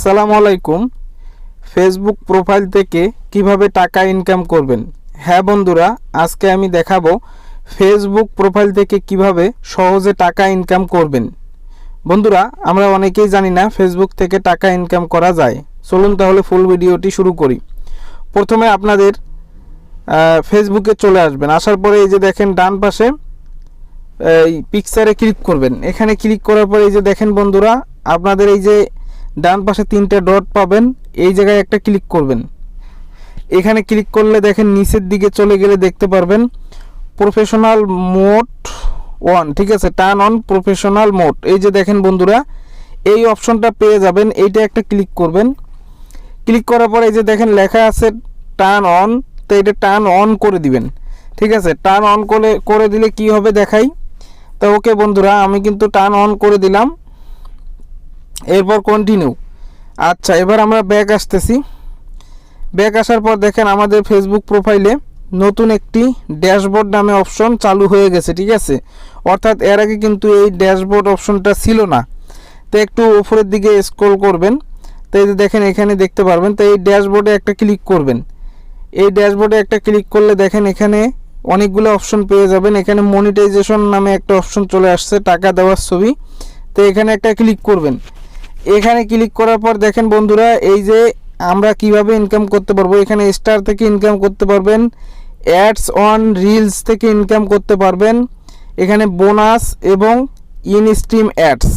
আসসালামু আলাইকুম। Facebook profile থেকে কীভাবে টাকা ইনকাম করবেন? হ্যাঁ বন্ধুরা, আজকে আমি দেখাবো ফেসবুক প্রোফাইল থেকে কীভাবে সহজে টাকা ইনকাম করবেন। বন্ধুরা, আমরা অনেকেই জানি না ফেসবুক থেকে টাকা ইনকাম করা যায়। চলুন তাহলে ফুল ভিডিওটি শুরু করি। প্রথমে আপনাদের ফেসবুকে চলে আসবেন। আসার পরে এই যে দেখেন ডান পাশে, এই পিকচারে ক্লিক করবেন। এখানে ক্লিক করার পরে এই যে দেখেন বন্ধুরা, আপনাদের এই যে ডান পাশে তিনটে ডট পাবেন, এই জায়গায় একটা ক্লিক করবেন। এখানে ক্লিক করলে দেখেন নিচের দিকে চলে গেলে দেখতে পারবেন, প্রফেশনাল মোড ওয়ান, ঠিক আছে? Turn on professional mode. এই যে দেখেন বন্ধুরা, এই অপশনটা পেয়ে যাবেন, এইটা একটা ক্লিক করবেন। ক্লিক করার পরে এই যে দেখেন লেখা আছে টার্ন অন, তো এটা টার্ন অন করে দিবেন, ঠিক আছে? টার্ন অন করে করে দিলে কি হবে দেখাই? তো ওকে বন্ধুরা, আমি কিন্তু টার্ন অন করে দিলাম। এরপর কন্টিনিউ আচ্ছা এবার আমরা ব্যাক আসতেছি। ব্যাক আসার পর দেখেন আমাদের ফেসবুক প্রোফাইলে নতুন একটি ড্যাশবোর্ড নামে অপশন চালু হয়ে গেছে, ঠিক আছে? অর্থাৎ এর আগে কিন্তু এই ড্যাশবোর্ড অপশনটা ছিল না। তো একটু উপরের দিকে স্ক্রল করবেন। তো এই যে দেখেন এখানে দেখতে পারবেন, তো এই ড্যাশবোর্ডে একটা ক্লিক করবেন। এই ড্যাশবোর্ডে একটা ক্লিক করলে দেখেন এখানে অনেকগুলো অপশন পেয়ে যাবেন। এখানে মনিটাইজেশন নামে একটা অপশন চলে আসছে, টাকা দেওয়ার ছবি। তো এখানে একটা ক্লিক করবেন। এখানে ক্লিক করার পর দেখেন বন্ধুরা, এই যে আমরা কীভাবে ইনকাম করতে পারব, এখানে স্টার থেকে ইনকাম করতে পারবেন অ্যাডস অন রিলস থেকে ইনকাম করতে পারবেন, এখানে বোনাস এবং ইন স্ট্রিম অ্যাডস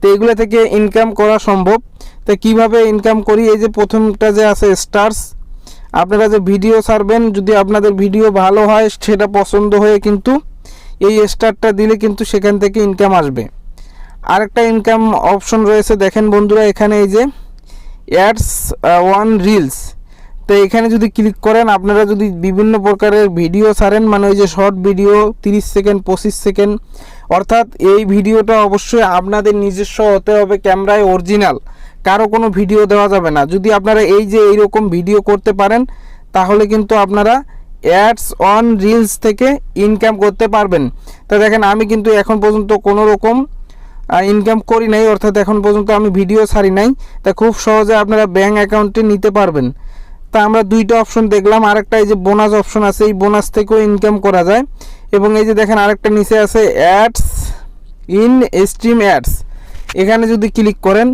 তো এগুলো থেকে ইনকাম করা সম্ভব। তো কীভাবে ইনকাম করি? এই যে প্রথমটা যে আছে স্টার্স আপনারা যে ভিডিও ছাড়বেন, যদি আপনাদের ভিডিও ভালো হয়, সেটা পছন্দ হয়ে কিন্তু এই স্টারটা দিলে কিন্তু সেখান থেকে ইনকাম আসবে। আরেকটা ইনকাম অপশন রয়েছে। দেখেন বন্ধুরা, এখানে এই যে অ্যাডস ওয়ান রিলস তো এখানে যদি ক্লিক করেন, আপনারা যদি বিভিন্ন প্রকারের ভিডিও ছাড়েন মানে ওই যে শর্ট ভিডিও তিরিশ সেকেন্ড পঁচিশ সেকেন্ড অর্থাৎ এই ভিডিওটা অবশ্যই আপনাদের নিজস্ব হতে হবে ক্যামেরায় অরিজিনাল কারও কোনো ভিডিও দেওয়া যাবে না। যদি আপনারা এই যে এইরকম ভিডিও করতে পারেন, তাহলে কিন্তু আপনারা অ্যাডস অন রিলস থেকে ইনকাম করতে পারবেন। তা দেখেন, আমি কিন্তু এখন পর্যন্ত কোনো রকম ইনকাম করি নাই, অর্থাৎ এখন পর্যন্ত আমি ভিডিও ছাড়ি নাই, তা খুব সহজে আপনারা ব্যাঙ্ক অ্যাকাউন্টে নিতে পারবেন। তা আমরা দুইটা অপশন দেখলাম, আরেকটা এই যে বোনাস অপশন আছে, এই বোনাস থেকেও ইনকাম করা যায়। এবং এই যে দেখেন আরেকটা নিচে আছে অ্যাডস ইন স্ট্রিম অ্যাডস এখানে যদি ক্লিক করেন,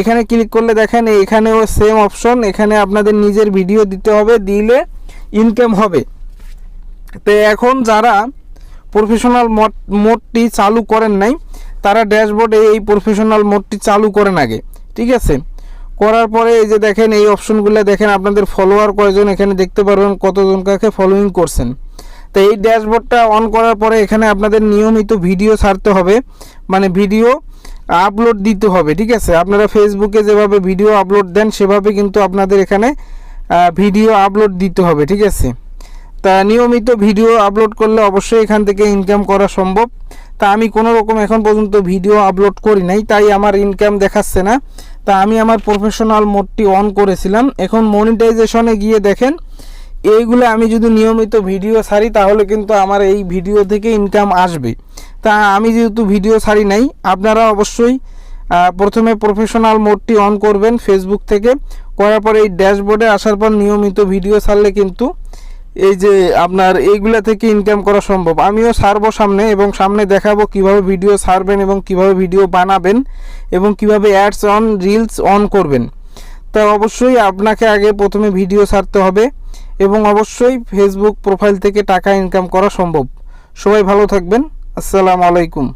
এখানে ক্লিক করলে দেখেন এখানেও সেম অপশন এখানে আপনাদের নিজের ভিডিও দিতে হবে, দিলে ইনকাম হবে। তো এখন যারা প্রফেশনাল মোড মোডটি চালু করেন নাই তারা ড্যাশবোর্ডে এই প্রফেশনাল মোডটি চালু করেন আগে, ঠিক আছে? করার পরে এই যে দেখেন, এই অপশনগুলো দেখেন, আপনাদের ফলোয়ার কয়জন এখানে দেখতে পারবেন, কতজন কাকে ফলোইং করছেন। তো এই ড্যাশবোর্ডটা অন করার পরে এখানে আপনাদের নিয়মিত ভিডিও ছাড়তে হবে মানে ভিডিও আপলোড দিতে হবে, ঠিক আছে? আপনারা ফেসবুকে যেভাবে ভিডিও আপলোড দেন, সেভাবে কিন্তু আপনাদের এখানে ভিডিও আপলোড দিতে হবে, ঠিক আছে? তা নিয়মিত ভিডিও আপলোড করলে অবশ্যই এখান থেকে ইনকাম করা সম্ভব। তা আমি কোনো রকম এখন পর্যন্ত ভিডিও আপলোড করি নাই, তাই আমার ইনকাম দেখাচ্ছে না। তা আমি আমার প্রফেশনাল মোডটি অন করেছিলাম। এখন মনিটাইজেশনে গিয়ে দেখেন, এইগুলো আমি যদি নিয়মিত ভিডিও ছাড়ি, তাহলে কিন্তু আমার এই ভিডিও থেকে ইনকাম আসবে। তা আমি যেহেতু ভিডিও ছাড়ি নাই, আপনারা অবশ্যই প্রথমে প্রফেশনাল মোডটি অন করবেন ফেসবুক থেকে। করার পরে এই ড্যাশবোর্ডে আসার পর নিয়মিত ভিডিও ছাড়লে কিন্তু এই যে আপনার এইগুলা থেকে ইনকাম করা সম্ভব। আমিও ছাড়বো সামনে এবং সামনে দেখাবো কীভাবে ভিডিও ছাড়বেন এবং কীভাবে ভিডিও বানাবেন এবং কীভাবে অ্যাডস অন রিলস অন করবেন। তা অবশ্যই আপনাকে আগে প্রথমে ভিডিও ছাড়তে হবে এবং অবশ্যই ফেসবুক প্রোফাইল থেকে টাকা ইনকাম করা সম্ভব। সবাই ভালো থাকবেন। আসসালামু আলাইকুম।